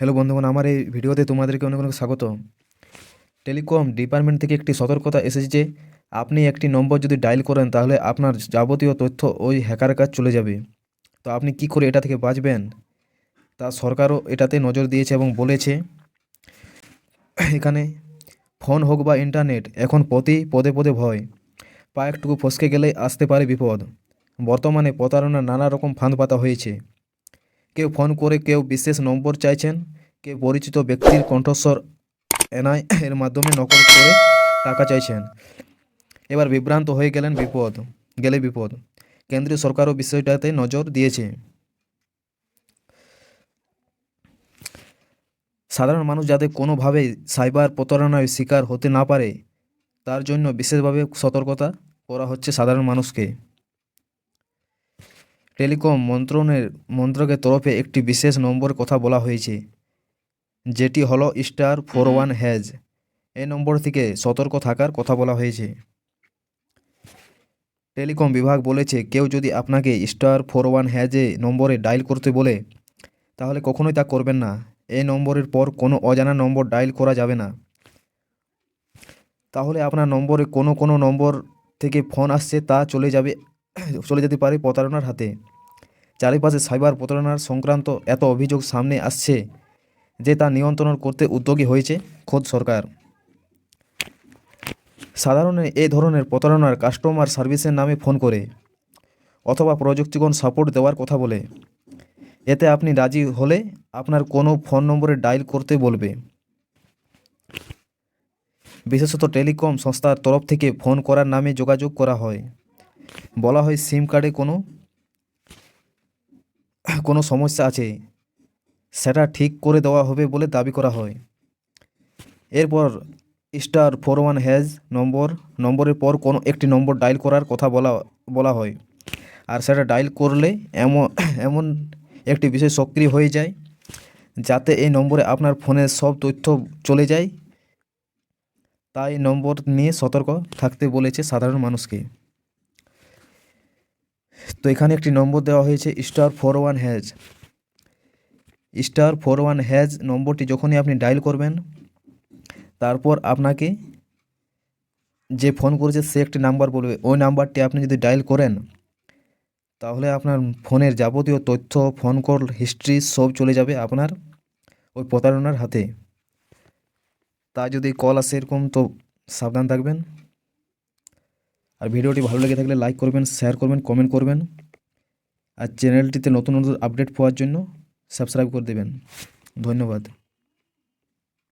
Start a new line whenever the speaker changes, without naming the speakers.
Hello বন্ধুগণ, আমার এই ভিডিওতে তোমাদেরকে অনেক অনেক স্বাগত। টেলিকম ডিপার্টমেন্ট থেকে একটি সতর্কতা এসেছে যে, আপনি একটি নম্বর যদি ডায়াল করেন, তাহলে আপনার যাবতীয় তথ্য ওই হ্যাকার কাজ চলে যাবে। তো আপনি কি করে এটা থেকে বাঁচবেন? তা সরকারও এটাতে নজর দিয়েছে এবং বলেছে। এখানে ফোন হোক বা ইন্টারনেট এখন প্রতি পদে পদে ভয়। পা একটুকু ফসকে গেলে আসতে পারে বিপদ। বর্তমানে প্রতারণার নানা রকম ফাঁদ পাতা হয়েছে। কেউ ফোন করে কেউ বিশেষ নম্বর চাইছেন, কেউ পরিচিত ব্যক্তির কণ্ঠস্বর এনআই এর মাধ্যমে নকল করে টাকা চাইছেন। এবার বিভ্রান্ত হয়ে গেলেন বিপদ, গেলে বিপদ। কেন্দ্রীয় সরকারও বিষয়টাতে নজর দিয়েছে। সাধারণ মানুষ যাতে কোনোভাবেই সাইবার প্রতারণার শিকার হতে না পারে, তার জন্য বিশেষভাবে সতর্কতা করা হচ্ছে সাধারণ মানুষকে। টেলিকম মন্ত্রণের মন্ত্রকের তরফে একটি বিশেষ নম্বর কথা বলা হয়েছে যেটি হলো স্টার ফোর ওয়ান হ্যাজ। এই নম্বর থেকে সতর্ক থাকার কথা বলা হয়েছে। টেলিকম বিভাগ বলেছে কেউ যদি আপনাকে স্টার ফোর ওয়ান হ্যাজে নম্বরে ডায়াল করতে বলে তাহলে কখনোই তা করবেন না। এই নম্বরের পর কোনো অজানা নম্বর ডায়াল করা যাবে না। তাহলে আপনার নম্বরে কোনো কোনো নম্বর থেকে ফোন আসছে তা চলে যাবে চলে যেতে পারে প্রতারণার হাতে। চারিপাশে সাইবার প্রতারণার সংক্রান্ত এত অভিযোগ সামনে আসছে যে তা নিয়ন্ত্রণ করতে উদ্যোগী হয়েছে খোদ সরকার। সাধারণ এই ধরনের প্রতারণার কাস্টমার সার্ভিসের নামে ফোন করে অথবা প্রযুক্তিগণ সাপোর্ট দেওয়ার কথা বলে। এতে আপনি রাজি হলে আপনার কোনো ফোন নম্বরে ডায়াল করতে বলবে। বিশেষত টেলিকম সংস্থার তরফ থেকে ফোন করার নামে যোগাযোগ করা হয়। বলা হয় সিম কার্ডে কোনো কোনো সমস্যা আছে, সেটা ঠিক করে দেওয়া হবে বলে দাবি করা হয়। এরপর star four one hash number, নম্বরের পর কোনো একটি নম্বর ডায়াল করার কথা বলা বলা হয়। আর সেটা ডায়াল করলে এমন এমন একটি বিষয় সক্রিয় হয়ে যায়, যাতে এই নম্বরে আপনার ফোনের সব তথ্য চলে যায়। তাই নম্বর নিয়ে সতর্ক থাকতে বলেছে সাধারণ মানুষকে। তো এখানে একটি নম্বর দেওয়া হয়েছে star four one hash star four one hash নম্বরটি যখনই আপনি ডায়াল করবেন, তারপর আপনাকে যে ফোন করেছে সে একটি নাম্বার বলবে। ওই নাম্বারটি আপনি যদি ডায়াল করেন, তাহলে আপনার ফোনের যাবতীয় তথ্য ফোন কল হিস্ট্রি সব চলে যাবে আপনার ওই প্রতারণার হাতে। তা যদি কল আসে এরকম, তো সাবধান থাকবেন। আর ভিডিওটি ভালো লেগে থাকলে লাইক করবেন শেয়ার করবেন কমেন্ট করবেন। আর চ্যানেলটিতে নতুন নতুন আপডেট পাওয়ার জন্য সাবস্ক্রাইব করে দেবেন। ধন্যবাদ।